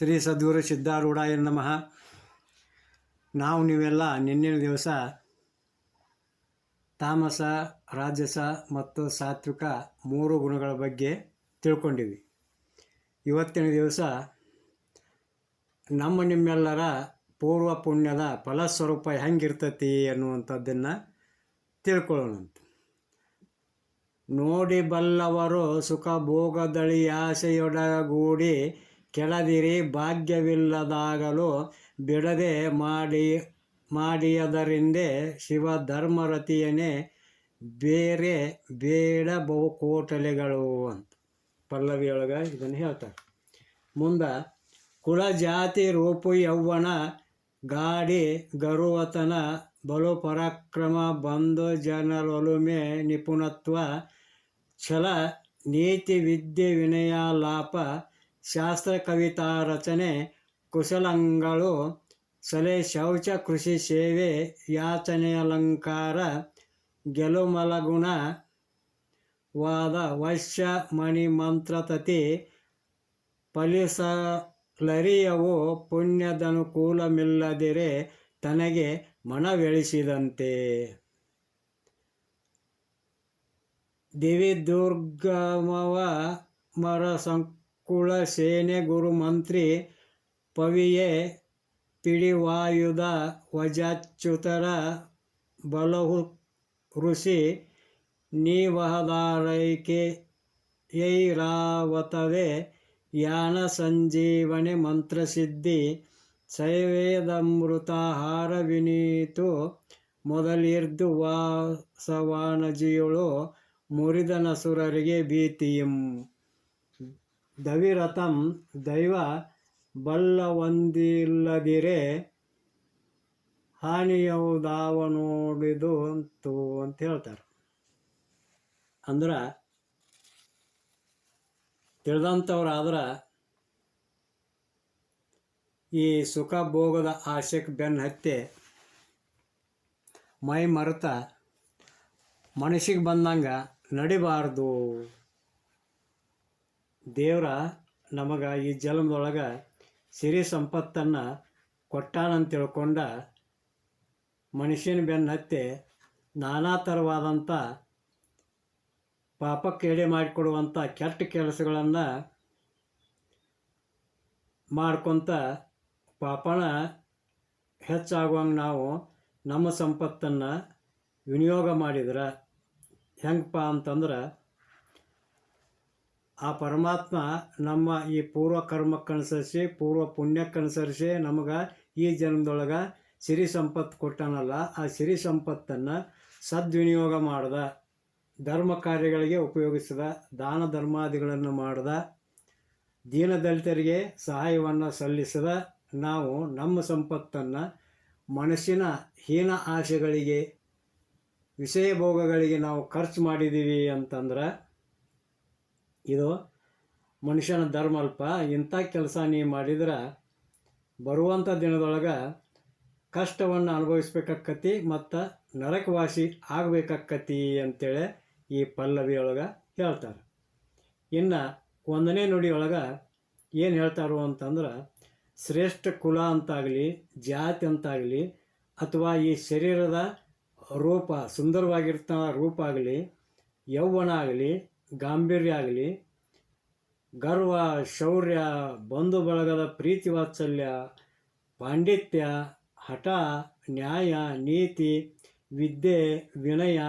ಶ್ರೀ ಸದ್ಗುರು ಸಿದ್ಧಾರೂಢಾಯ ನಮಃ. ನಾವು ನೀವೆಲ್ಲ ನಿನ್ನೆ ದಿವಸ ತಾಮಸ, ರಾಜಸ ಮತ್ತು ಸಾತ್ವಿಕ ಮೂರು ಗುಣಗಳ ಬಗ್ಗೆ ತಿಳ್ಕೊಂಡಿವಿ ಇವತ್ತಿನ ದಿವಸ ನಮ್ಮ ನಿಮ್ಮೆಲ್ಲರ ಪೂರ್ವ ಪುಣ್ಯದ ಫಲಸ್ವರೂಪ ಹೆಂಗಿರ್ತತಿ ಅನ್ನುವಂಥದ್ದನ್ನು ತಿಳ್ಕೊಳ್ಳೋಣಂತ. ನೋಡಿ ಬಲ್ಲವರು ಸುಖ ಭೋಗದಳಿಯಾಸೆಯೊಡಗೂಡಿ ಕೆಳದಿರಿ, ಭಾಗ್ಯವಿಲ್ಲದಾಗಲು ಬಿಡದೆ ಮಾಡಿ, ಮಾಡಿಯದರಿಂದೆ ಶಿವ ಧರ್ಮರತಿಯನೇ ಬೇರೆ ಬೇಡ ಬಹುಕೋಟಲೆಗಳು ಅಂತ ಪಲ್ಲವಿಯೊಳಗೆ ಇದನ್ನು ಹೇಳ್ತಾರೆ. ಮುಂದೆ ಕುಲ ಜಾತಿ ರೂಪು ಯೌವನ ಗಾಡಿ ಗರುವತನ ಬಲು ಪರಾಕ್ರಮ ಬಂಧು ಜನರೊಲುಮೆ ನಿಪುಣತ್ವ ಛಲ ನೀತಿ ವಿದ್ಯೆ ವಿನಯ ಲಾಪ ಶಾಸ್ತ್ರ ಕವಿತಾ ರಚನೆ ಕುಶಲಂಗಳು, ಸಲೆ ಶೌಚ ಕೃಷಿ ಸೇವೆ ಯಾಚನೆ ಅಲಂಕಾರ, ಗೆಲುಮಲಗುಣ, ವಾದ ವಶ್ಯ ಮಣಿ ಮಂತ್ರತತಿ ಫಲಿಸಲರಿಯವು ಪುಣ್ಯದನುಕೂಲಮಿಲ್ಲದಿರೆ ತನಗೆ ಮನವೆಳಿಸಿದಂತೆ. ದಿವಿ ದುರ್ಗಮವ ಮರ ಸಂಕುಳ ಸೇನೆ ಗುರುಮಂತ್ರಿ ಪವಿಯೇ ಪಿಡಿವಾಯುಧ ವಜಾಚ್ಯುತರ ಬಲಹು ಋಷಿ ನೀವಹದಾರೈಕೆ ಯೈರಾವತವೇ ಯಾನ ಸಂಜೀವನಿ ಮಂತ್ರಸಿದ್ಧಿ ಸೈವೇದಮೃತಾಹಾರ ವಿನೀತು ಮೊದಲಿರ್ದು ವಾಸವಾನಜಿಯುಳು ಮುರಿದ ನಸುರರಿಗೆ ಭೀತಿಯಂ. ದವಿರಥಂ ದೈವ ಬಲ್ಲವಂದಿಲ್ಲದಿರೆ ಹಾನಿಯೌದಾವ ನೋಡಿದು ಅಂತು ಅಂತ ಹೇಳ್ತಾರೆ. ಅಂದ್ರೆ ತಿಳಿದಂಥವ್ರಾದ್ರೆ ಈ ಸುಖ ಭೋಗದ ಆಶೆಗೆ ಬೆನ್ನು ಹತ್ತಿ ಮೈ ಮರೆತ ಮನಸ್ಸಿಗೆ ಬಂದಂಗೆ ನಡಿಬಾರ್ದು. ದೇವ್ರ ನಮಗೆ ಈ ಜನ್ಮದೊಳಗೆ ಸಿರಿ ಸಂಪತ್ತನ್ನು ಕೊಟ್ಟಾನಂತ ತಿಳ್ಕೊಂಡ ಮನುಷ್ಯನ ಬೆನ್ನತ್ತೆ ನಾನಾ ಥರವಾದಂಥ ಪಾಪಕ್ಕೆ ಎಡೆ ಮಾಡಿಕೊಡುವಂಥ ಕೆಟ್ಟ ಕೆಲಸಗಳನ್ನು ಮಾಡ್ಕೊತ ಪಾಪನ ಹೆಚ್ಚಾಗುವಂಗೆ ನಾವು ನಮ್ಮ ಸಂಪತ್ತನ್ನು ವಿನಿಯೋಗ ಮಾಡಿದ್ರೆ ಹೆಂಗಪ್ಪ ಅಂತಂದ್ರೆ ಆ ಪರಮಾತ್ಮ ನಮ್ಮ ಈ ಪೂರ್ವ ಕರ್ಮಕ್ಕನುಸರಿಸಿ, ಪೂರ್ವ ಪುಣ್ಯಕ್ಕನುಸರಿಸಿ ನಮಗೆ ಈ ಜನ್ಮದೊಳಗೆ ಸಿರಿ ಸಂಪತ್ತು ಕೊಟ್ಟನಲ್ಲ, ಆ ಸಿರಿ ಸಂಪತ್ತನ್ನು ಸದ್ವಿನಿಯೋಗ ಮಾಡ್ದ, ಧರ್ಮ ಕಾರ್ಯಗಳಿಗೆ ಉಪಯೋಗಿಸಿದ, ದಾನ ಧರ್ಮಾದಿಗಳನ್ನು ಮಾಡ್ದ ದೀನದಲಿತರಿಗೆ ಸಹಾಯವನ್ನು ಸಲ್ಲಿಸಿದ, ನಾವು ನಮ್ಮ ಸಂಪತ್ತನ್ನು ಮನಸ್ಸಿನ ಹೀನ ಆಸೆಗಳಿಗೆ, ವಿಷಯ ಭೋಗಗಳಿಗೆ ನಾವು ಖರ್ಚು ಮಾಡಿದ್ದೀವಿ ಅಂತಂದ್ರೆ ಇದು ಮನುಷ್ಯನ ಧರ್ಮ ಅಲ್ಪ ಇಂಥ ಕೆಲಸ ನೀ ಮಾಡಿದ್ರೆ ಬರುವಂಥ ದಿನದೊಳಗೆ ಕಷ್ಟವನ್ನು ಅನುಭವಿಸ್ಬೇಕಕ್ಕತಿ ಮತ್ತು ನರಕವಾಸಿ ಆಗಬೇಕಕ್ಕತಿ ಅಂತೇಳಿ ಈ ಪಲ್ಲವಿಯೊಳಗೆ ಹೇಳ್ತಾರೆ. ಇನ್ನು ಒಂದನೇ ನುಡಿಯೊಳಗೆ ಏನು ಹೇಳ್ತಾರೋ ಅಂತಂದ್ರೆ, ಶ್ರೇಷ್ಠ ಕುಲ ಅಂತಾಗಲಿ, ಜಾತಿ ಅಂತಾಗಲಿ, ಅಥವಾ ಈ ಶರೀರದ ರೂಪ ಸುಂದರವಾಗಿರ್ತ ರೂಪ ಆಗಲಿ, ಯೌವನ ಆಗಲಿ ಗಾಂಭೀರ್ಯ ಆಗಲಿ, ಗರ್ವ, ಶೌರ್ಯ ಬಂಧು ಬಳಗದ ಪ್ರೀತಿ ವಾತ್ಸಲ್ಯ, ಪಾಂಡಿತ್ಯ, ಹಠ, ನ್ಯಾಯ, ನೀತಿ, ವಿದ್ಯೆ, ವಿನಯ,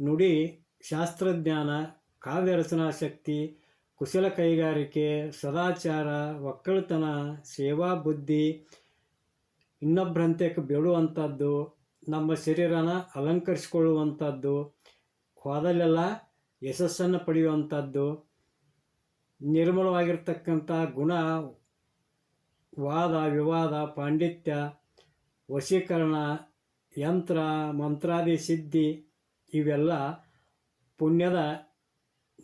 ನುಡಿ, ಶಾಸ್ತ್ರಜ್ಞಾನ, ಕಾವ್ಯ ರಚನಾ ಶಕ್ತಿ, ಕುಶಲ ಕೈಗಾರಿಕೆ, ಸದಾಚಾರ, ಒಕ್ಕಲುತನ, ಸೇವಾ ಬುದ್ಧಿ, ಇನ್ನೊಬ್ಬರಂತೆ ಬೇಡುವಂಥದ್ದು, ನಮ್ಮ ಶರೀರನ ಅಲಂಕರಿಸಿಕೊಳ್ಳುವಂಥದ್ದು ಹೋದಲ್ಲೆಲ್ಲ ಯಶಸ್ಸನ್ನು ಪಡೆಯುವಂಥದ್ದು ನಿರ್ಮಲವಾಗಿರ್ತಕ್ಕಂಥ ಗುಣ, ವಾದ, ವಿವಾದ, ಪಾಂಡಿತ್ಯ, ವಶೀಕರಣ, ಯಂತ್ರ, ಮಂತ್ರಾದಿ ಸಿದ್ಧಿ ಇವೆಲ್ಲ ಪುಣ್ಯದ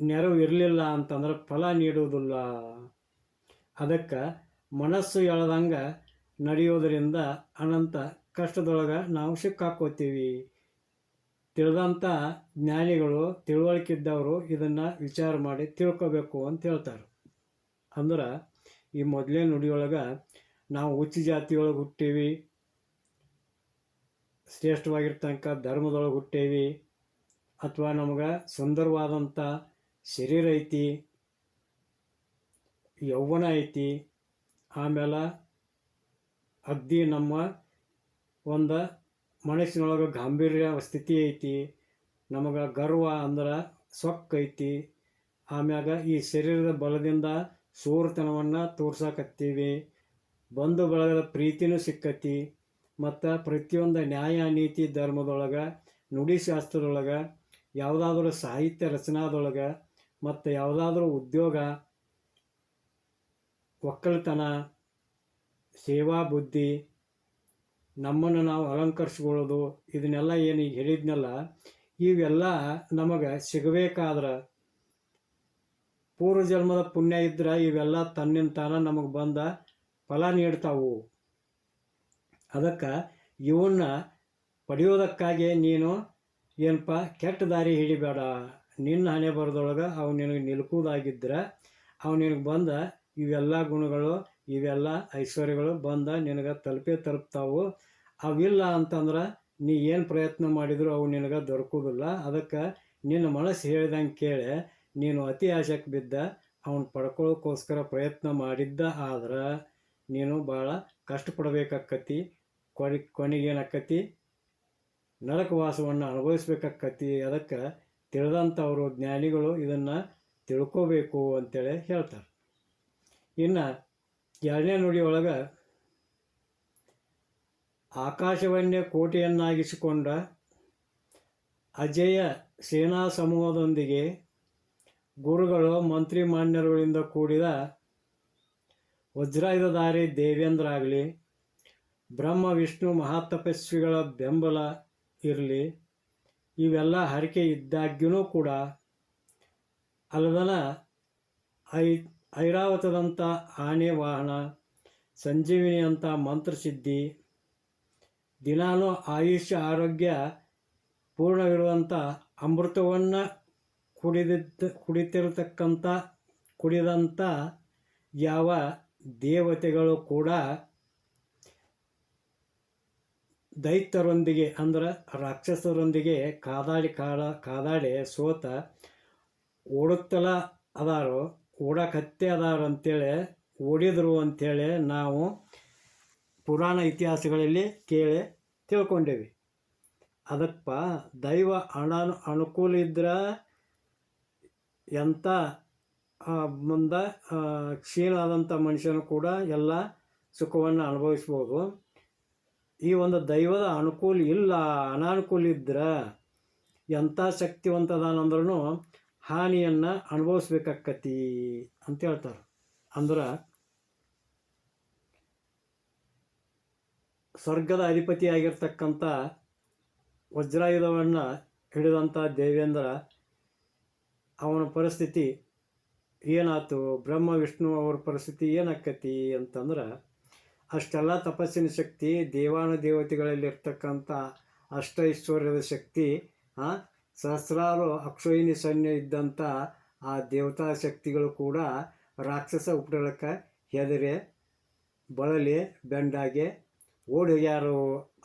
ನೆರವು ಇರಲಿಲ್ಲ ಅಂತಂದ್ರೆ ಫಲ ನೀಡುವುದಿಲ್ಲ. ಅದಕ್ಕೆ ಮನಸ್ಸು ಎಳ್ದಂಗೆ ನಡೆಯೋದರಿಂದ ಅನಂತ ಕಷ್ಟದೊಳಗೆ ನಾವು ಸಿಕ್ಕಾಕೋತೀವಿ. ತಿಳಿದಂಥ ಜ್ಞಾನಿಗಳು ತಿಳುವಳಿಕೆ ಇದ್ದವರು ಇದನ್ನು ವಿಚಾರ ಮಾಡಿ ತಿಳ್ಕೋಬೇಕು ಅಂತ ಹೇಳ್ತಾರೆ. ಅಂದ್ರೆ, ಈ ಮೊದಲೇ ನುಡಿಯೊಳಗೆ ನಾವು ಉಚ್ಚ ಜಾತಿಯೊಳಗೆ ಹುಟ್ಟೀವಿ, ಶ್ರೇಷ್ಠವಾಗಿರ್ತಂಕ ಧರ್ಮದೊಳಗೆ ಹುಟ್ಟೇವಿ, ಅಥವಾ ನಮಗೆ ಸುಂದರವಾದಂಥ ಶರೀರ ಐತಿ, ಯೌವನ ಐತಿ, ಆಮೇಲೆ ಅಗ್ದಿ ನಮ್ಮ ಒಂದು ಮನಸ್ಸಿನೊಳಗೆ ಗಾಂಭೀರ್ಯ ಸ್ಥಿತಿ ಐತಿ, ನಮಗೆ ಗರ್ವ ಅಂದ್ರೆ ಸೊಕ್ಕ ಐತಿ. ಆಮ್ಯಾಗ ಈ ಶರೀರದ ಬಲದಿಂದ ಸೋರ್ತನವನ್ನು ತೋರ್ಸಕತ್ತೀವಿ. ಬಂಧು ಬಳಗದ ಪ್ರೀತಿನೂ ಸಿಕ್ಕತಿ. ಮತ್ತು ಪ್ರತಿಯೊಂದು ನ್ಯಾಯ, ನೀತಿ, ಧರ್ಮದೊಳಗೆ ನುಡಿಶಾಸ್ತ್ರದೊಳಗೆ ಯಾವುದಾದ್ರೂ ಸಾಹಿತ್ಯ ರಚನಾದೊಳಗೆ, ಮತ್ತು ಯಾವುದಾದ್ರೂ ಉದ್ಯೋಗ, ಒಕ್ಕಲ್ತನ, ಸೇವಾ ಬುದ್ಧಿ ನಮ್ಮನ್ನು ನಾವು ಅಲಂಕರಿಸ್ಕೊಳ್ಳೋದು, ಇದನ್ನೆಲ್ಲ ಏನು ಈಗ ಹೇಳಿದ್ನಲ್ಲ, ಇವೆಲ್ಲ ನಮಗೆ ಸಿಗಬೇಕಾದ್ರೆ ಪೂರ್ವ ಜನ್ಮದ ಪುಣ್ಯ ಇದ್ರೆ ಇವೆಲ್ಲ ತನ್ನಿಂದ ತಾನ ನಮಗೆ ಬಂದ ಫಲ ನೀಡ್ತಾವು. ಅದಕ್ಕೆ ಇವನ್ನ ಪಡೆಯೋದಕ್ಕಾಗಿ ನೀನು ಏನಪ್ಪ, ಕೆಟ್ಟ ದಾರಿ ಹಿಡಿಬೇಡ. ನಿನ್ನ ಹಣೆ ಬರದೊಳಗೆ ಅವನು ನಿನಗೆ ನಿಲ್ಕುವುದಾಗಿದ್ರೆ ಅವನು ನಿನಗೆ ಬಂದ ಇವೆಲ್ಲ ಗುಣಗಳು ಇವೆಲ್ಲ ಐಶ್ವರ್ಯಗಳು ಬಂದ ನಿನಗೆ ತಲುಪೇ ತಲುಪ್ತಾವು. ಅವಿಲ್ಲ ಅಂತಂದ್ರೆ ನೀ ಏನು ಪ್ರಯತ್ನ ಮಾಡಿದರೂ ಅವು ನಿನಗೆ ದೊರಕೋದಿಲ್ಲ. ಅದಕ್ಕೆ ನಿನ್ನ ಮನಸ್ಸು ಹೇಳ್ದಂಗೆ ಕೇಳಿ ನೀನು ಅತಿ ಆಶಕ್ಕೆ ಬಿದ್ದ ಅವನು ಪಡ್ಕೊಳ್ಳೋಕ್ಕೋಸ್ಕರ ಪ್ರಯತ್ನ ಮಾಡಿದ್ದ ಆದ್ರೆ ನೀನು ಭಾಳ ಕಷ್ಟಪಡಬೇಕಕ್ಕತಿ ಕೊನೆ ಕೊನೆಗೇನಾಕ್ಕತಿ ನರಕವಾಸವನ್ನು ಅನುಭವಿಸ್ಬೇಕಕ್ಕತಿ ಅದಕ್ಕೆ ತಿಳಿದಂಥವರು ಜ್ಞಾನಿಗಳು ಇದನ್ನು ತಿಳ್ಕೋಬೇಕು ಅಂತೇಳಿ ಹೇಳ್ತಾರೆ. ಇನ್ನು ಎರಡನೇ ನುಡಿ ಒಳಗೆ ಆಕಾಶವನ್ನೇ ಕೋಟೆಯನ್ನಾಗಿಸಿಕೊಂಡ ಅಜಯ ಸೇನಾ ಸಮೂಹದೊಂದಿಗೆ ಗುರುಗಳು ಮಂತ್ರಿ ಮಾನ್ಯರುಗಳಿಂದ ಕೂಡಿದ ವಜ್ರಾಯುಧಧಾರಿ ದೇವೇಂದ್ರ ಆಗಲಿ ಬ್ರಹ್ಮ, ವಿಷ್ಣು, ಮಹಾತಪಸ್ವಿಗಳ ಬೆಂಬಲ ಇರಲಿ, ಇವೆಲ್ಲ ಹರಕೆ ಇದ್ದಾಗ್ಯೂ ಕೂಡ ಅಲ್ಲದನ ಐ ಐರಾವತದಂಥ ಆನೆ ವಾಹನ ಸಂಜೀವಿನಿ ಅಂತ ಮಂತ್ರಸಿದ್ಧಿ ದಿನಾನೂ ಆಯುಷ್ಯ ಆರೋಗ್ಯ ಪೂರ್ಣವಿರುವಂಥ ಅಮೃತವನ್ನು ಕುಡಿದಿದ್ದ, ಕುಡಿತಿರತಕ್ಕಂಥ, ಕುಡಿದಂಥ ಯಾವ ದೇವತೆಗಳು ಕೂಡ ದೈತ್ಯರೊಂದಿಗೆ ಅಂದ್ರೆ ರಾಕ್ಷಸರೊಂದಿಗೆ ಕಾದಾಡಿ ಕಾಡ, ಕಾದಾಡಿ ಸೋತ ಓಡುತ್ತಲ ಅದಾರೋ ಓಡಕತ್ತೆ ಅದಾರ ಅಂತೇಳಿ ಓಡಿದ್ರು ಅಂಥೇಳಿ ನಾವು ಪುರಾಣ ಇತಿಹಾಸಗಳಲ್ಲಿ ಕೇಳಿ ತಿಳ್ಕೊಂಡೇವಿ. ಅದಪ್ಪ ದೈವ ಹಣ ಅನುಕೂಲ ಇದ್ರೆ ಎಂಥ ಮುಂದೆ ಕ್ಷೀಣ ಆದಂಥ ಮನುಷ್ಯನು ಕೂಡ ಎಲ್ಲ ಸುಖವನ್ನು ಅನುಭವಿಸ್ಬೋದು. ಈ ಒಂದು ದೈವದ ಅನುಕೂಲ ಇಲ್ಲ, ಅನಾನುಕೂಲ ಇದ್ರೆ ಎಂಥ ಶಕ್ತಿವಂತದಾನಂದ್ರೂ ಹಾನಿಯನ್ನು ಅನುಭವಿಸ್ಬೇಕಾಕತಿ ಅಂತ ಹೇಳ್ತಾರೆ. ಅಂದ್ರೆ, ಸ್ವರ್ಗದ ಅಧಿಪತಿಯಾಗಿರ್ತಕ್ಕಂಥ ವಜ್ರಾಯುಧವನ್ನು ಹಿಡಿದಂಥ ದೇವೇಂದ್ರ, ಅವನ ಪರಿಸ್ಥಿತಿ ಏನಾಯ್ತು? ಬ್ರಹ್ಮ, ವಿಷ್ಣು ಅವ್ರ ಪರಿಸ್ಥಿತಿ ಏನಾಕತಿ ಅಂತಂದ್ರೆ, ಅಷ್ಟೆಲ್ಲ ತಪಸ್ಸಿನ ಶಕ್ತಿ ದೇವಾನು ದೇವತೆಗಳಲ್ಲಿರ್ತಕ್ಕಂಥ ಅಷ್ಟೈಶ್ವರ್ಯದ ಶಕ್ತಿ ಸಹಸ್ರಾರು ಅಕ್ಷೋಹಿಣಿ ಸೈನ್ಯ ಇದ್ದಂಥ ಆ ದೇವತಾ ಶಕ್ತಿಗಳು ಕೂಡ ರಾಕ್ಷಸ ಉಪಟಳಕ್ಕೆ ಹೆದರಿ, ಬಳಲಿ, ಬೆಂಡಾಗಿ ಓಡಿ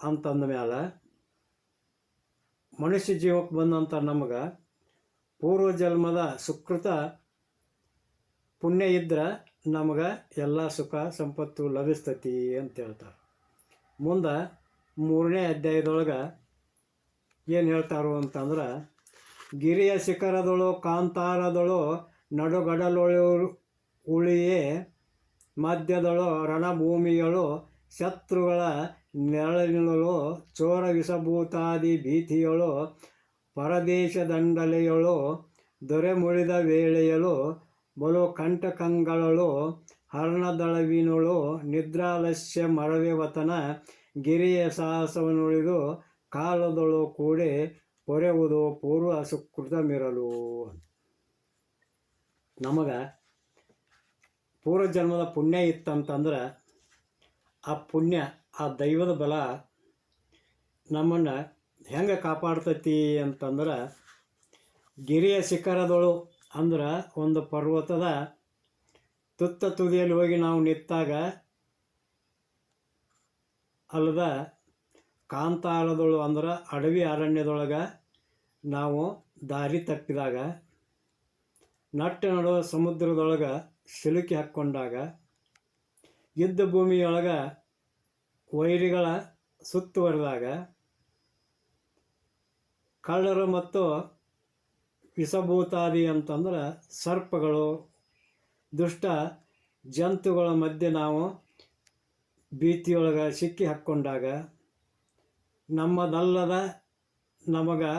ಅಂತಂದ ಮೇಲೆ ಮನುಷ್ಯ ಜೀವಕ್ಕೆ ಬಂದಂಥ ನಮಗೆ ಪೂರ್ವ ಜನ್ಮದ ಸುಕೃತ ಪುಣ್ಯ ಇದ್ರೆ ನಮಗೆ ಎಲ್ಲ ಸುಖ ಸಂಪತ್ತು ಲಭಿಸ್ತತಿ ಅಂತ ಹೇಳ್ತಾರೆ. ಮುಂದೆ ಮೂರನೇ ಅಧ್ಯಾಯದೊಳಗೆ ಏನು ಹೇಳ್ತಾರೋ ಅಂತಂದ್ರೆ ಗಿರಿಯ ಶಿಖರದಳು ಕಾಂತಾರದಳು ನಡುಗಡಲೊಳು ಉಳಿಯೇ ಮಧ್ಯದಳು ರಣಭೂಮಿಗಳು ಶತ್ರುಗಳ ನೆರಳಿನಳು ಚೋರ ವಿಷಭೂತಾದಿ ಭೀತಿಯಳು ಪರದೇಶದಂಡಲೆಯಳು ದೊರೆ ಮುಳಿದ ವೇಳೆಯಳು ಬಲು ಕಂಟಕಂಗಳಳು ಹರ್ಣದಳವಿನಳು ನಿದ್ರಾಲಸ್ಯ ಮರವೆ ವತನ ಗಿರಿಯ ಸಾಹಸವನ್ನುಳಿದು ಕಾಲದಳು ಕೂಡಿ ಪೊರೆವುದು ಪೂರ್ವ ಸುಕೃತಮಿರಲು. ನಮಗೆ ಪೂರ್ವ ಜನ್ಮದ ಪುಣ್ಯ ಇತ್ತಂತಂದ್ರೆ ಆ ಪುಣ್ಯ, ಆ ದೈವದ ಬಲ ನಮ್ಮನ್ನು ಹೆಂಗೆ ಕಾಪಾಡ್ತೈತಿ ಅಂತಂದ್ರೆ ಗಿರಿಯ ಶಿಖರದಳು ಅಂದ್ರೆ ಒಂದು ಪರ್ವತದ ತುತ್ತ ತುದಿಯಲ್ಲಿ ಹೋಗಿ ನಾವು ನಿಂತಾಗ ಅಲ್ಲದ ಕಾಂತಾಳದೊಳು ಅಂದ್ರೆ ಅಡವಿ ಅರಣ್ಯದೊಳಗೆ ನಾವು ದಾರಿ ತಪ್ಪಿದಾಗ, ನಟ್ಟ ನಡುವ ಸಮುದ್ರದೊಳಗೆ ಸಿಲುಕಿ ಹಾಕ್ಕೊಂಡಾಗ ಯುದ್ಧ ಭೂಮಿಯೊಳಗೆ ವೈರಿಗಳ ಸುತ್ತುವರೆದಾಗ ಕಳ್ಳರು ಮತ್ತು ವಿಷಭೂತಾದಿ ಅಂತಂದ್ರೆ ಸರ್ಪಗಳು, ದುಷ್ಟ ಜಂತುಗಳ ಮಧ್ಯೆ ನಾವು ಭೀತಿಯೊಳಗೆ ಸಿಕ್ಕಿ ಹಾಕ್ಕೊಂಡಾಗ ನಮ್ಮದಲ್ಲದ ನಮಗೆ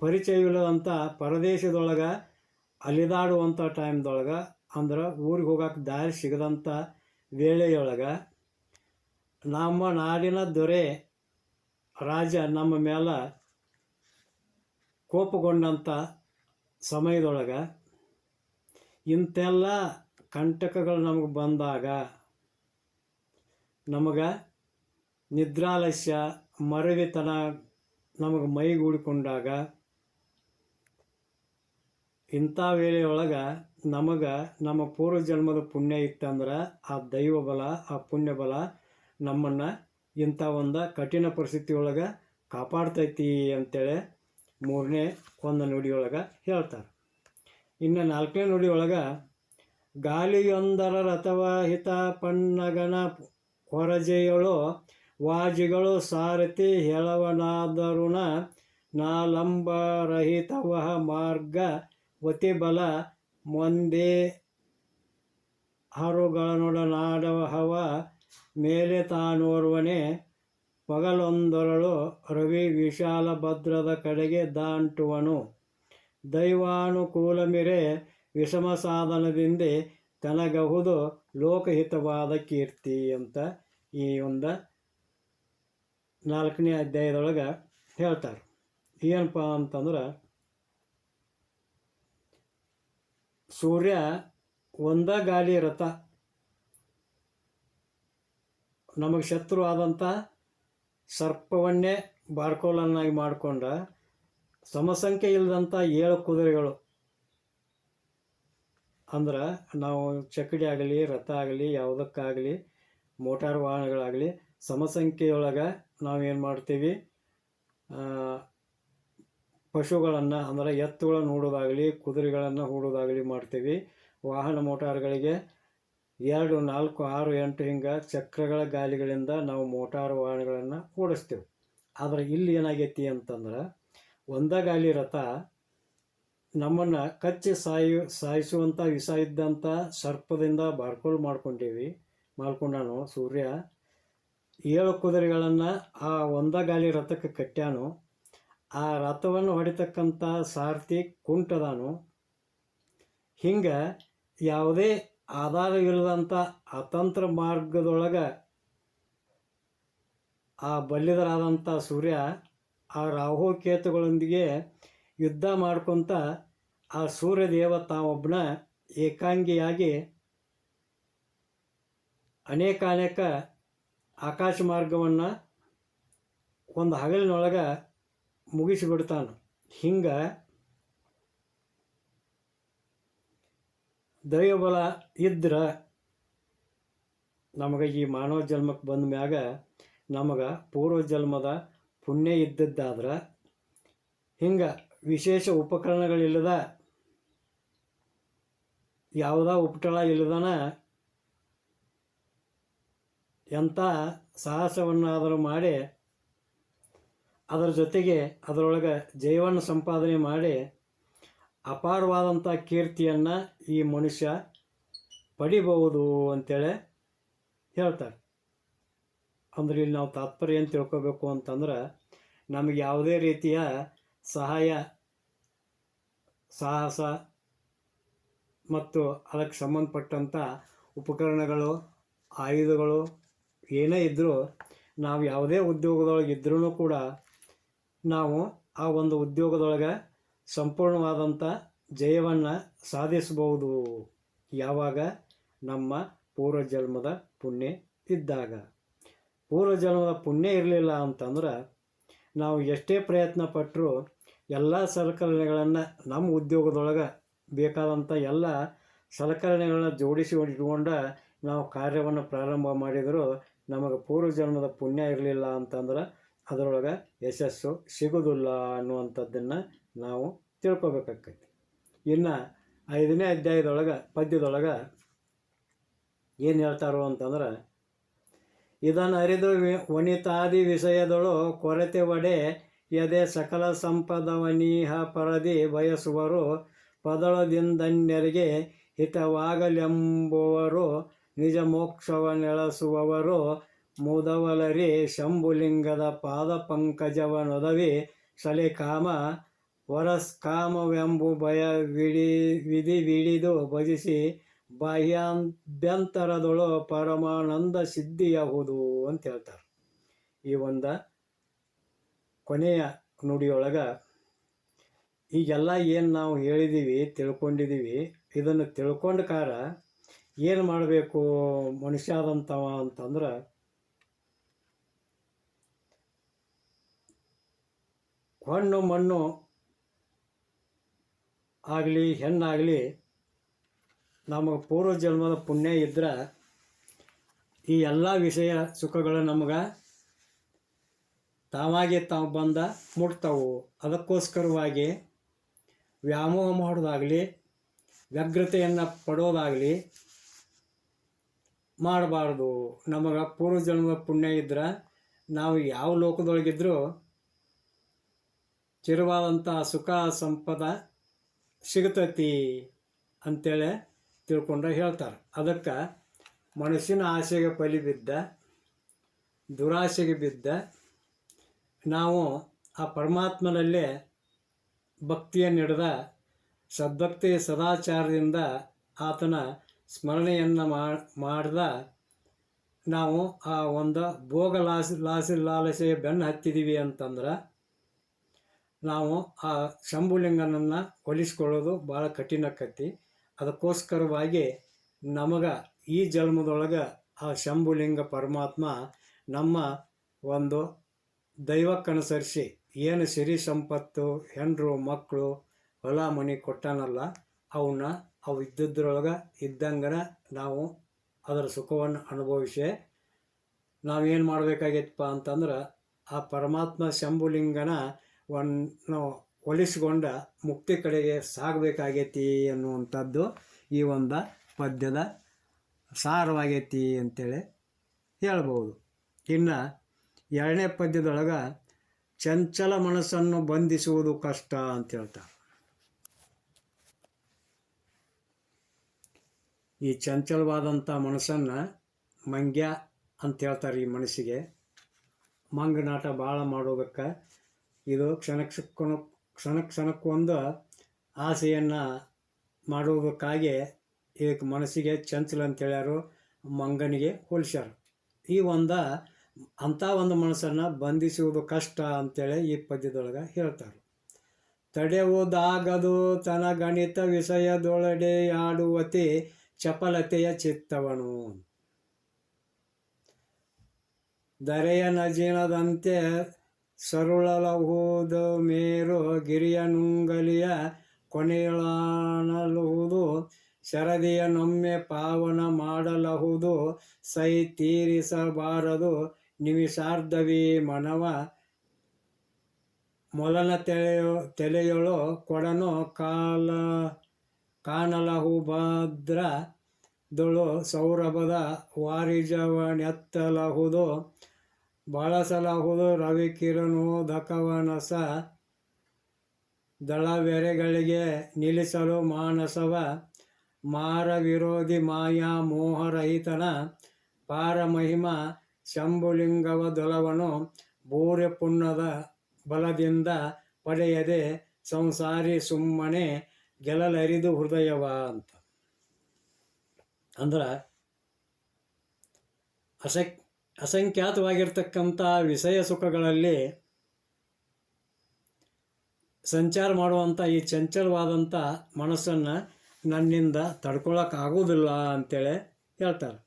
ಪರಿಚಯವಿಲ್ಲದಂಥ ಪರದೇಶದೊಳಗೆ ಅಲಿದಾಡುವಂಥ ಟೈಮ್ದೊಳಗೆ ಅಂದ್ರೆ ಊರಿಗೆ ಹೋಗೋಕೆ ದಾರಿ ಸಿಗದಂಥ ವೇಳೆಯೊಳಗೆ ನಮ್ಮ ನಾಡಿನ ದೊರೆ ರಾಜ ನಮ್ಮ ಮೇಲೆ ಕೋಪಗೊಂಡಂಥ ಸಮಯದೊಳಗೆ ಇಂಥೆಲ್ಲ ಕಂಟಕಗಳು ನಮಗೆ ಬಂದಾಗ ನಮಗೆ ನಿದ್ರಾಲಸ್ಯ ಮರವಿತನ ನಮಗೆ ಮೈಗೂಡಿಕೊಂಡಾಗ ಇಂಥ ವೇಳೆಯೊಳಗೆ ನಮಗೆ ನಮ್ಮ ಪೂರ್ವ ಜನ್ಮದ ಪುಣ್ಯ ಇತ್ತಂದ್ರೆ ಆ ದೈವ ಬಲ ಆ ಪುಣ್ಯ ಬಲ ನಮ್ಮನ್ನು ಇಂಥ ಒಂದು ಕಠಿಣ ಪರಿಸ್ಥಿತಿಯೊಳಗೆ ಕಾಪಾಡ್ತೈತಿ ಅಂತೇಳಿ ಮೂರನೇ ಒಂದು ನುಡಿಯೊಳಗೆ ಹೇಳ್ತಾರೆ. ಇನ್ನು ನಾಲ್ಕನೇ ನುಡಿಯೊಳಗೆ ಗಾಳಿಯೊಂದರ ರಥವ ಹಿತ ಪಣ್ಣಗನ ಹೊರಜೆಯಳು ವಾಜಿಗಳು ಸಾರಥಿ ಹೇಳವನಾದರುಣ ನಾಲಂಬರಹಿತವ ಮಾರ್ಗ ವತಿಬಲ ಮೊಂದೆ ಹರುಗಳನೊಡನಾಡವಹವ ಮೇಲೆ ತಾನೋರ್ವನೆ ಪಗಲೊಂದರಳು ರವಿ ವಿಶಾಲ ಭದ್ರದ ಕಡೆಗೆ ದಾಂಟುವನು. ದೈವಾನುಕೂಲಮಿರೆ ವಿಷಮ ಸಾಧನದಿಂದ ತನಗಹುದು ಲೋಕಹಿತವಾದ ಕೀರ್ತಿ ಅಂತ ಈ ಒಂದು ನಾಲ್ಕನೇ ಅಧ್ಯಾಯದೊಳಗೆ ಹೇಳ್ತಾರೆ. ಏನಪ್ಪ ಅಂತಂದ್ರೆ, ಸೂರ್ಯ ಒಂದ ಗಾಲಿ ರಥ ನಮಗೆ ಶತ್ರು ಆದಂಥ ಸರ್ಪವನ್ನೇ ಬಾರ್ಕೋಲನ್ನಾಗಿ ಮಾಡಿಕೊಂಡ ಸಮಸಂಖ್ಯೆ ಇಲ್ಲದಂಥ ಏಳು ಕುದುರೆಗಳು. ಅಂದ್ರೆ ನಾವು ಚಕ್ಕಡಿ ಆಗಲಿ, ರಥ ಆಗಲಿ, ಯಾವುದಕ್ಕಾಗಲಿ, ಮೋಟಾರ್ ವಾಹನಗಳಾಗಲಿ, ಸಮಸಂಖ್ಯೆಯೊಳಗೆ ನಾವೇನು ಮಾಡ್ತೀವಿ? ಪಶುಗಳನ್ನು ಅಂದರೆ ಎತ್ತುಗಳನ್ನು ಹೂಡೋದಾಗಲಿ ಕುದುರೆಗಳನ್ನು ಹೂಡೋದಾಗಲಿ ಮಾಡ್ತೀವಿ. ವಾಹನ ಮೋಟಾರ್ಗಳಿಗೆ ಎರಡು, ನಾಲ್ಕು, ಆರು, ಎಂಟು ಹಿಂಗೆ ಚಕ್ರಗಳ ಗಾಲಿಗಳಿಂದ ನಾವು ಮೋಟಾರ್ ವಾಹನಗಳನ್ನು ಓಡಿಸ್ತೀವಿ. ಆದರೆ ಇಲ್ಲಿ ಏನಾಗೈತಿ ಅಂತಂದ್ರೆ ಒಂದ ಗಾಲಿ ರಥ ನಮ್ಮನ್ನು ಕಚ್ಚಿ ಸಾಯು ಸಾಯಿಸುವಂಥ ವಿಷ ಇದ್ದಂಥ ಸರ್ಪದಿಂದ ಬಾರ್ಕೋಲ್ ಮಾಡ್ಕೊಂಡೀವಿ. ಮಾಡ್ಕೊಂಡಾನು ಸೂರ್ಯ ಏಳು ಕುದುರೆಗಳನ್ನು ಆ ಒಂದ ಗಾಲಿ ರಥಕ್ಕೆ ಕಟ್ಟ್ಯಾನು. ಆ ರಥವನ್ನು ಹೊಡಿತಕ್ಕಂಥ ಸಾರಥಿ ಕುಂಟದಾನು. ಹಿಂಗೆ ಯಾವುದೇ ಆಧಾರವಿಲ್ಲದಂಥ ಅತಂತ್ರ ಮಾರ್ಗದೊಳಗೆ ಆ ಬಲ್ಲಿದರಾದಂಥ ಸೂರ್ಯ ಆ ರಾಹು ಕೇತುಗಳೊಂದಿಗೆ ಯುದ್ಧ ಮಾಡ್ಕೊತ ಆ ಸೂರ್ಯದೇವ ತಾವೊಬ್ಬನ ಏಕಾಂಗಿಯಾಗಿ ಅನೇಕ ಅನೇಕ ಆಕಾಶ ಮಾರ್ಗವನ್ನು ಒಂದು ಹಗಲಿನೊಳಗೆ ಮುಗಿಸಿಬಿಡ್ತಾನೆ. ಹಿಂಗೆ ದೈವಬಲ ಇದ್ರೆ ನಮಗೆ ಈ ಮಾನವ ಜನ್ಮಕ್ಕೆ ಬಂದ ಮ್ಯಾಗ ನಮಗೆ ಪೂರ್ವ ಜನ್ಮದ ಪುಣ್ಯ ಇದ್ದದ್ದಾದ್ರೆ ಹಿಂಗೆ ವಿಶೇಷ ಉಪಕರಣಗಳಿಲ್ಲದ ಯಾವುದ ಉಪಟಳ ಇಲ್ಲದನ ಎಂಥ ಸಾಹಸವನ್ನಾದರೂ ಮಾಡಿ ಅದರ ಜೊತೆಗೆ ಅದರೊಳಗೆ ಜೈವನ ಸಂಪಾದನೆ ಮಾಡಿ ಅಪಾರವಾದಂಥ ಕೀರ್ತಿಯನ್ನು ಈ ಮನುಷ್ಯ ಪಡಿಬಹುದು ಅಂತೇಳಿ ಹೇಳ್ತಾರೆ. ಅಂದ್ರೆ ಇಲ್ಲಿ ನಾವು ತಾತ್ಪರ್ಯ ಏನು ತಿಳ್ಕೋಬೇಕು ಅಂತಂದ್ರೆ ನಮಗೆ ಯಾವುದೇ ರೀತಿಯ ಸಹಾಯ, ಸಾಹಸ ಮತ್ತು ಅದಕ್ಕೆ ಸಂಬಂಧಪಟ್ಟಂಥ ಉಪಕರಣಗಳು, ಆಯುಧಗಳು ಏನೇ ಇದ್ದರೂ ನಾವು ಯಾವುದೇ ಉದ್ಯೋಗದೊಳಗೆ ಇದ್ರೂ ಕೂಡ ನಾವು ಆ ಒಂದು ಉದ್ಯೋಗದೊಳಗೆ ಸಂಪೂರ್ಣವಾದಂಥ ಜಯವನ್ನು ಸಾಧಿಸಬಹುದು. ಯಾವಾಗ? ನಮ್ಮ ಪೂರ್ವಜನ್ಮದ ಪುಣ್ಯ ಇದ್ದಾಗ. ಪೂರ್ವಜನ್ಮದ ಪುಣ್ಯ ಇರಲಿಲ್ಲ ಅಂತಂದ್ರೆ ನಾವು ಎಷ್ಟೇ ಪ್ರಯತ್ನ ಪಟ್ಟರೂ ಎಲ್ಲ ಸಲಕರಣೆಗಳನ್ನು ನಮ್ಮ ಉದ್ಯೋಗದೊಳಗೆ ಬೇಕಾದಂಥ ಎಲ್ಲ ಸಲಕರಣೆಗಳನ್ನ ಜೋಡಿಸಿ ಇಟ್ಕೊಂಡು ನಾವು ಕಾರ್ಯವನ್ನು ಪ್ರಾರಂಭ ಮಾಡಿದರೂ ನಮಗೆ ಪೂರ್ವ ಜನ್ಮದ ಪುಣ್ಯ ಇರಲಿಲ್ಲ ಅಂತಂದ್ರೆ ಅದರೊಳಗೆ ಯಶಸ್ಸು ಸಿಗೋದಿಲ್ಲ ಅನ್ನುವಂಥದ್ದನ್ನು ನಾವು ತಿಳ್ಕೊಬೇಕಾಕೈತಿ ಇನ್ನು ಐದನೇ ಅಧ್ಯಾಯದೊಳಗೆ, ಪದ್ಯದೊಳಗೆ ಏನು ಹೇಳ್ತಾರೋ ಅಂತಂದ್ರೆ, ಇದನ್ನು ಅರಿದು ವನಿತಾದಿ ವಿಷಯದಳು ಕೊರತೆ ಒಡೆ ಎದೆ ಸಕಲ ಸಂಪದವನೀಹ ಪರದಿ ಬಯಸುವರು ಪದಳದಿಂದನ್ಯರಿಗೆ ಹಿತವಾಗಲೆಂಬುವರು ನಿಜ ಮೋಕ್ಷವನ್ನೆಳಸುವವರು ಮುದವಲರಿ ಶಂಭುಲಿಂಗದ ಪಾದ ಪಂಕಜವನೊದವಿ ಸಲಿಕಾಮ ವರಸ್ಕಾಮವೆಂಬು ಭಯ ವಿಡಿ ವಿಧಿ ವಿಡಿದು ಭಜಿಸಿ ಬಾಹ್ಯಾಭ್ಯಂತರದೊಳು ಪರಮಾನಂದ ಸಿದ್ಧಿಯಾಗುವುದು ಅಂತ ಹೇಳ್ತಾರೆ ಈ ಒಂದು ಕೊನೆಯ ನುಡಿಯೊಳಗೆ ಈಗೆಲ್ಲ ಏನು ನಾವು ಹೇಳಿದ್ದೀವಿ ತಿಳ್ಕೊಂಡಿದ್ದೀವಿ ಇದನ್ನು ತಿಳ್ಕೊಂಡ ಕಾರ ಏನು ಮಾಡಬೇಕು ಮನುಷ್ಯ ಆದಂಥವ ಅಂತಂದ್ರೆ ಹಣ್ಣು ಮಣ್ಣು ಆಗಲಿ, ಹೆಣ್ಣಾಗಲಿ ನಮಗೆ ಪೂರ್ವ ಜನ್ಮದ ಪುಣ್ಯ ಇದ್ದರೆ ಈ ಎಲ್ಲ ವಿಷಯ ಸುಖಗಳು ನಮಗೆ ತಾವಾಗೆ ತಾವು ಬಂದ ಮುಟ್ತಾವು. ಅದಕ್ಕೋಸ್ಕರವಾಗಿ ವ್ಯಾಮೋಹ ಮಾಡೋದಾಗಲಿ, ವ್ಯಗ್ರತೆಯನ್ನು ಪಡೋದಾಗಲಿ ಮಾಡಬಾರ್ದು. ನಮಗೆ ಪೂರ್ವ ಜನ್ಮದ ಪುಣ್ಯ ಇದ್ರೆ ನಾವು ಯಾವ ಲೋಕದೊಳಗಿದ್ರೂ ಚಿರವಾದಂಥ ಸುಖ ಸಂಪದ ಸಿಗತೈತಿ ಅಂತೇಳಿ ತಿಳ್ಕೊಂಡ್ರೆ ಹೇಳ್ತಾರೆ. ಅದಕ್ಕೆ ಮನುಷ್ಯನ ಆಸೆಗೆ ಪಲಿ ಬಿದ್ದ, ದುರಾಸೆಗೆ ಬಿದ್ದ, ನಾವು ಆ ಪರಮಾತ್ಮನಲ್ಲೇ ಭಕ್ತಿಯನ್ನು ಹಿಡ್ದ ಸದ್ಭಕ್ತಿ ಸದಾಚಾರದಿಂದ ಆತನ ಸ್ಮರಣೆಯನ್ನು ಮಾಡಿದ ನಾವು ಆ ಒಂದು ಭೋಗ ಲಾಸ ಲಾಸ ಲಾಲಸೆಯ ಬೆನ್ನು ಹತ್ತಿದ್ದೀವಿ ಅಂತಂದ್ರೆ ನಾವು ಆ ಶಂಭುಲಿಂಗನನ್ನು ಒಲಿಸ್ಕೊಳ್ಳೋದು ಭಾಳ ಕಠಿಣ ಕತ್ತಿ. ಅದಕ್ಕೋಸ್ಕರವಾಗಿ ನಮಗೆ ಈ ಜನ್ಮದೊಳಗೆ ಆ ಶಂಭುಲಿಂಗ ಪರಮಾತ್ಮ ನಮ್ಮ ಒಂದು ದೈವಕ್ಕನುಸರಿಸಿ ಏನು ಸಿರಿ ಸಂಪತ್ತು, ಹೆಂಡರು ಮಕ್ಕಳು ಹೊಲ, ಮನೆ ಕೊಟ್ಟನಲ್ಲ, ಅವನ್ನ ಅವು ಇದ್ದದ್ರೊಳಗೆ ಇದ್ದಂಗನ ನಾವು ಅದರ ಸುಖವನ್ನು ಅನುಭವಿಸಿ ನಾವೇನು ಮಾಡಬೇಕಾಗಿತ್ತಪ್ಪ ಅಂತಂದ್ರೆ ಆ ಪರಮಾತ್ಮ ಶಂಭುಲಿಂಗನ ಒಂದು ಒಲಿಸ್ಕೊಂಡ ಮುಕ್ತಿ ಕಡೆಗೆ ಸಾಗಬೇಕಾಗೈತಿ ಅನ್ನುವಂಥದ್ದು ಈ ಒಂದು ಪದ್ಯದ ಸಾರವಾಗೈತಿ ಅಂತೇಳಿ ಹೇಳ್ಬೋದು. ಇನ್ನು ಎರಡನೇ ಪದ್ಯದೊಳಗೆ ಚಂಚಲ ಮನಸ್ಸನ್ನು ಬಂಧಿಸುವುದು ಕಷ್ಟ ಅಂತ ಹೇಳ್ತಾರೆ. ಈ ಚಂಚಲವಾದಂಥ ಮನಸ್ಸನ್ನು ಮಂಗ್ಯ ಅಂತ ಹೇಳ್ತಾರೆ ಈ ಮನಸ್ಸಿಗೆ. ಮಂಗನಾಟ ಭಾಳ ಮಾಡೋದಕ್ಕೆ ಇದು ಕ್ಷಣ ಕ್ಷಣ ಕ್ಷಣ ಕ್ಷಣಕ್ಕೊಂದು ಆಸೆಯನ್ನು ಮಾಡುವುದಕ್ಕಾಗಿ ಇದಕ್ಕೆ ಮನಸ್ಸಿಗೆ ಚಂಚಲ ಅಂತ ಹೇಳ್ಯಾರು ಮಂಗನಿಗೆ ಹೋಲಿಸ್ಯಾರ. ಈ ಒಂದು ಅಂಥ ಒಂದು ಮನಸ್ಸನ್ನು ಬಂಧಿಸುವುದು ಕಷ್ಟ ಅಂತೇಳಿ ಈ ಪದ್ಯದೊಳಗೆ ಹೇಳ್ತಾರೆ. ತಡೆಯುವುದಾಗದು ತನ ಗಣಿತ ವಿಷಯದೊಳಡೆ ಆಡುವತಿ ಚಪಲತೆಯ ಚಿತ್ತವನು. ದರೆಯ ನಜಿನದಂತೆ ಸರುಳಲಹುದು ಮೇರು ಗಿರಿಯ ನುಂಗಲಿಯ ಕೊನೆಯಳಾನಲಹುದು ಶರದಿಯ ನೊಮ್ಮೆ ಪಾವನ ಮಾಡಲಹುದು, ಸೈ ತೀರಿಸಬಾರದು, ನಿಮಿಷಾರ್ಧವಿ ಮನವ, ಮೊಲನ ತೆಳೆಯೊ, ತೆಲೆಯೊಳು ಕೊಡನು ಕಾಲ ಕಾಣಲಹು ಭದ್ರ ದೊಳು ಸೌರಭದ ವಾರಿಜವನೆತ್ತಲಹುದು, ಬಳಸಲಹುದು ರವಿಕಿರಣೋದಕವನಸ ದಳವೆರೆಗಳಿಗೆ ನಿಲ್ಲಿಸಲು ಮಾನಸವ ಮಾರ ವಿರೋಧಿ ಮಾಯಾ ಮೋಹರಹಿತನ ಪಾರಮಹಿಮ ಶಂಭುಲಿಂಗವ ದೊಲವನು ಪುಣ್ಯದ ಬಲದಿಂದ ಪಡೆಯದೆ ಸಂಸಾರಿ ಸುಮ್ಮನೆ ಗೆಲ್ಲಲರಿದು ಹೃದಯವ ಅಂತ. ಅಂದ್ರೆ ಅಸಕ್, ಅಸಂಖ್ಯಾತವಾಗಿರ್ತಕ್ಕಂಥ ವಿಷಯ ಸುಖಗಳಲ್ಲಿ ಸಂಚಾರ ಮಾಡುವಂಥ ಈ ಚಂಚಲವಾದಂಥ ಮನಸ್ಸನ್ನು ನನ್ನಿಂದ ತಡ್ಕೊಳಕ್ಕಾಗೋದಿಲ್ಲ ಅಂತೇಳಿ ಹೇಳ್ತಾರೆ.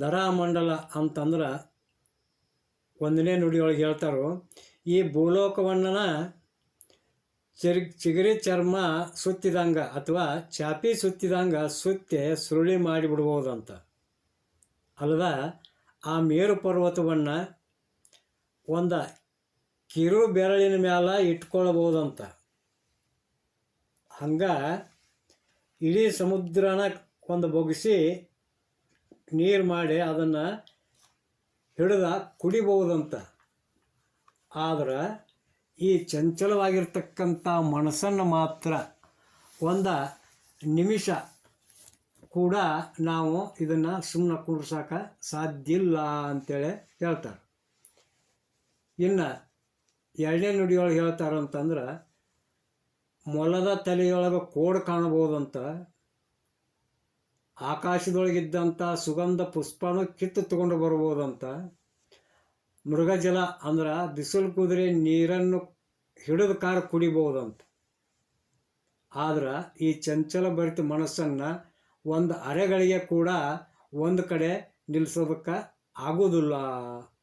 ದರಾಮಂಡಲ ಅಂತಂದ್ರೆ ಒಂದನೇ ನುಡಿಯೊಳಗೆ ಹೇಳ್ತಾರೋ, ಈ ಭೂಲೋಕವನ್ನ ಚಿರ್, ಚಿಗರಿ ಚರ್ಮ ಸುತ್ತಿದಂಗ ಅಥವಾ ಚಾಪಿ ಸುತ್ತಿದಂಗ ಸುತ್ತಿ ಸುರುಳಿ ಮಾಡಿಬಿಡ್ಬೋದಂತ. ಅಲ್ಲದ ಆ ಮೇರು ಪರ್ವತವನ್ನು ಒಂದು ಕಿರು ಬೆರಳಿನ ಮ್ಯಾಲ ಇಟ್ಕೊಳ್ಬೋದಂತ. ಹಂಗ ಇಡೀ ಸಮುದ್ರನ ಒಂದು ಬೊಗಿಸಿ ನೀರು ಮಾಡಿ ಅದನ್ನು ಹಿಡಿದ ಕುಡಿಬೋದಂತ. ಆದ್ರೆ ಈ ಚಂಚಲವಾಗಿರ್ತಕ್ಕಂಥ ಮನಸ್ಸನ್ನು ಮಾತ್ರ ಒಂದು ನಿಮಿಷ ಕೂಡ ನಾವು ಇದನ್ನು ಸುಮ್ಮನೆ ಕೂರ್ಸಾಕ ಸಾಧ್ಯ ಇಲ್ಲ ಅಂತೇಳಿ ಹೇಳ್ತಾರೆ. ಇನ್ನು ಎರಡನೇ ನುಡಿಯೊಳಗೆ ಹೇಳ್ತಾರೆ ಅಂತಂದ್ರೆ, ಮೊಲದ ತಲೆಯೊಳಗೆ ಕೋಡ್ ಕಾಣಬಹುದಂತ ಆಕಾಶದೊಳಗಿದ್ದಂಥ ಸುಗಂಧ ಪುಷ್ಪನೂ ಕಿತ್ತು ತಗೊಂಡು ಬರ್ಬೋದಂತ ಮೃಗಜಲ ಅಂದ್ರೆ ಬಿಸಿಲು ಕುದುರೆ ನೀರನ್ನು ಹಿಡಿದು ಕಾರ ಅಂತ ಆದ್ರೆ ಈ ಚಂಚಲ ಭರಿತ ಮನಸ್ಸನ್ನು ಒಂದು ಅರೆಗಳಿಗೆ ಕೂಡ ಒಂದು ಕಡೆ ನಿಲ್ಲಿಸೋದಕ್ಕೆ ಆಗೋದಿಲ್ಲ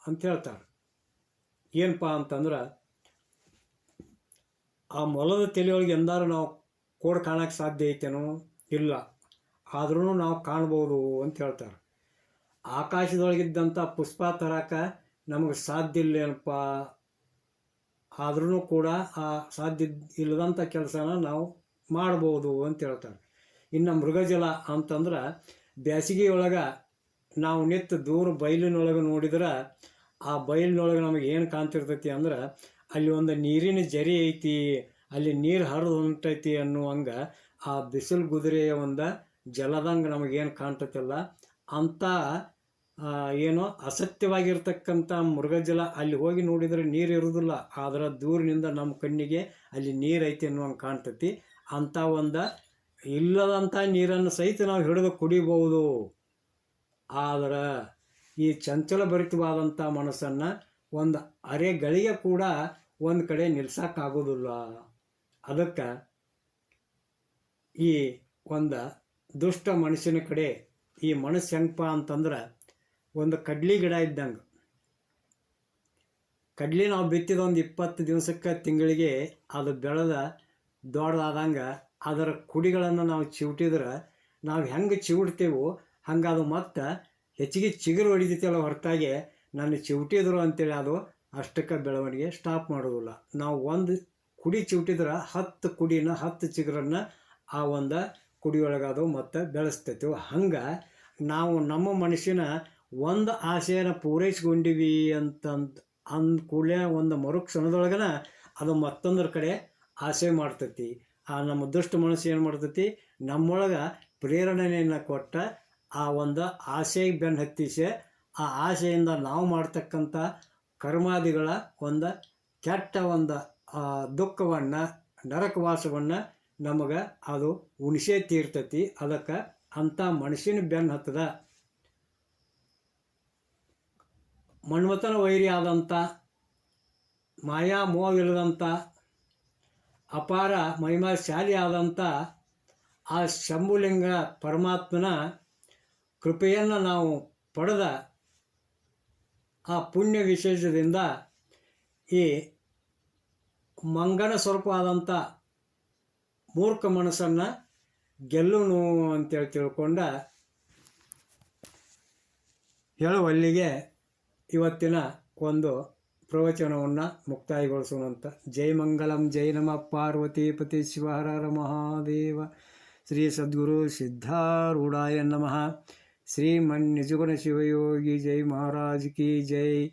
ಅಂತ ಹೇಳ್ತಾರೆ. ಏನಪ್ಪ ಅಂತಂದ್ರೆ ಆ ಮೊಲದ ತಲೆಯೊಳಗೆ ಎಂದಾರು ನಾವು ಕೋಡ್ ಕಾಣಕ್ಕೆ ಸಾಧ್ಯ ಐತೇನೋ ಇಲ್ಲ ಆದ್ರೂ ನಾವು ಕಾಣ್ಬೋದು ಅಂತ ಹೇಳ್ತಾರೆ. ಆಕಾಶದೊಳಗಿದ್ದಂಥ ಪುಷ್ಪ ತರಕ ನಮಗೆ ಸಾಧ್ಯ ಇಲ್ಲ ಏನಪ್ಪ ಆದ್ರೂ ಕೂಡ ಆ ಸಾಧ್ಯ ಇಲ್ಲದಂಥ ಕೆಲಸನ ನಾವು ಮಾಡ್ಬೋದು ಅಂತ ಹೇಳ್ತಾರೆ. ಇನ್ನು ಮೃಗಜಲ ಅಂತಂದ್ರೆ ಬ್ಯಾಸಿಗೆಯೊಳಗೆ ನಾವು ನಿತ್ತು ದೂರ ಬಯಲಿನೊಳಗೆ ನೋಡಿದ್ರೆ ಆ ಬಯಲಿನೊಳಗೆ ನಮಗೆ ಏನು ಕಾಣ್ತಿರ್ತೈತಿ ಅಂದ್ರೆ ಅಲ್ಲಿ ಒಂದು ನೀರಿನ ಜರಿ ಐತಿ ಅಲ್ಲಿ ನೀರು ಹರಿದು ಹೊಂಟೈತಿ ಅನ್ನುವಂಗೆ ಆ ಬಿಸಿಲು ಕುದುರೆಯ ಒಂದು ಜಲದಂಗೆ ನಮಗೇನು ಕಾಣ್ತೈತಲ್ಲ ಆ, ಏನೋ ಅಸತ್ಯವಾಗಿರ್ತಕ್ಕಂಥ ಮೃಗಜಲ ಅಲ್ಲಿ ಹೋಗಿ ನೋಡಿದರೆ ನೀರು ಇರುವುದಿಲ್ಲ ಆದರೆ ದೂರಿನಿಂದ ನಮ್ಮ ಕಣ್ಣಿಗೆ ಅಲ್ಲಿ ನೀರು ಐತಿ ಅನ್ನುವಂಗೆ ಕಾಣ್ತೈತಿ. ಅಂಥ ಒಂದು ಇಲ್ಲದಂಥ ನೀರನ್ನು ಸಹಿತ ನಾವು ಹಿಡಿದು ಕುಡಿಬಹುದು ಆದರೆ ಈ ಚಂಚಲ ಭರಿತವಾದಂಥ ಮನಸ್ಸನ್ನು ಒಂದು ಅರೆಗಳಿಗೆ ಕೂಡ ಒಂದು ಕಡೆ ನಿಲ್ಸೋಕ್ಕಾಗೋದಿಲ್ಲ ಅದಕ್ಕೆ ಈ ಒಂದು ದುಷ್ಟ ಮನುಷ್ಯನ ಕಡೆ ಈ ಮನಸ್ಸು ಹೆಂಗಪ್ಪ ಅಂತಂದ್ರೆ ಒಂದು ಕಡ್ಲಿ ಗಿಡ ಇದ್ದಂಗೆ. ಕಡ್ಲಿ ನಾವು ಬಿತ್ತಿದ ಒಂದು ಇಪ್ಪತ್ತು ದಿವಸಕ್ಕೆ ತಿಂಗಳಿಗೆ ಅದು ಬೆಳೆದ ದೊಡ್ಡದಾದಂಗೆ ಅದರ ಕುಡಿಗಳನ್ನು ನಾವು ಚಿವುಟಿದ್ರೆ ನಾವು ಹೆಂಗೆ ಚಿವುಟ್ತೇವೋ ಹಂಗೆ ಅದು ಮತ್ತೆ ಹೆಚ್ಚಿಗೆ ಚಿಗುರು ಹೊಡಿತೈತಲ್ಲ ಹೊರತಾಗಿ ನಾನು ಚಿವುಟಿದ್ರು ಅಂತೇಳಿ ಅದು ಅಷ್ಟಕ್ಕೆ ಬೆಳವಣಿಗೆ ಸ್ಟಾಪ್ ಮಾಡೋದಿಲ್ಲ. ನಾವು ಒಂದು ಕುಡಿ ಚಿವುಟಿದ್ರೆ ಹತ್ತು ಕುಡಿನ ಹತ್ತು ಚಿಗುರನ್ನು ಆ ಒಂದು ಕುಡಿಯೊಳಗೆ ಅದು ಮತ್ತೆ ಹಂಗೆ ನಾವು ನಮ್ಮ ಮನುಷ್ಯನ ಒಂದು ಆಸೆಯನ್ನು ಪೂರೈಸ್ಕೊಂಡಿವಿ ಅಂತಂದು, ಅಂದ ಕೂಡಲೇ ಒಂದು ಮರುಕ್ಷಣದೊಳಗನ ಅದು ಮತ್ತೊಂದರ ಕಡೆ ಆಸೆ ಮಾಡ್ತೈತಿ. ಆ ನಮ್ಮ ದುಷ್ಟ ಮನಸ್ಸು ಏನು ಮಾಡ್ತೈತಿ? ನಮ್ಮೊಳಗೆ ಪ್ರೇರಣೆಯನ್ನು ಕೊಟ್ಟ ಆ ಒಂದು ಆಸೆಗೆ ಬೆನ್ನು ಹತ್ತಿಸಿ, ಆ ಆಸೆಯಿಂದ ನಾವು ಮಾಡ್ತಕ್ಕಂಥ ಕರ್ಮಾದಿಗಳ ಒಂದು ಕೆಟ್ಟ ಒಂದು ದುಃಖವನ್ನು, ನರಕವಾಸವನ್ನು ನಮಗೆ ಅದು ಉಣಿಸೇ ತೀರ್ತತಿ. ಅದಕ್ಕೆ ಅಂಥ ಮನುಷ್ಯನ ಬೆನ್ನು ಹತ್ತದ. ಮನ್ಮಥನ ವೈರಿ ಆದಂಥ ಮಾಯಾ ಮೋವಿಲ್ಲದಂಥ ಅಪಾರ ಮಹಿಮಾಶಾಲಿ ಆದಂಥ ಆ ಶಂಭುಲಿಂಗ ಪರಮಾತ್ಮನ ಕೃಪೆಯನ್ನು ನಾವು ಪಡೆದ ಆ ಪುಣ್ಯ ವಿಶೇಷದಿಂದ ಈ ಮಂಗನ ಸ್ವರೂಪವಾದಂಥ ಮೂರ್ಖ ಮನಸ್ಸನ್ನು ಗೆಲ್ಲುನು ಅಂತೇಳಿ ತಿಳ್ಕೊಂಡ ಹೇಳುವಲ್ಲಿಗೆ ಇವತ್ತಿನ ಒಂದು ಪ್ರವಚನವನ್ನು ಮುಕ್ತಾಯಗೊಳಿಸೋಣಂತ. ಜೈ ಮಂಗಲಂ, ಜೈ ನಮ. ಪಾರ್ವತಿ ಪತಿ ಶಿವಹರ ಮಹಾದೇವ. ಶ್ರೀ ಸದ್ಗುರು ಸಿದ್ಧಾರೂಢಾಯ ನಮಃ. ಶ್ರೀಮನ್ ನಿಜಗುಣ ಶಿವಯೋಗಿ ಜೈ ಮಹಾರಾಜ್ ಕಿ ಜೈ.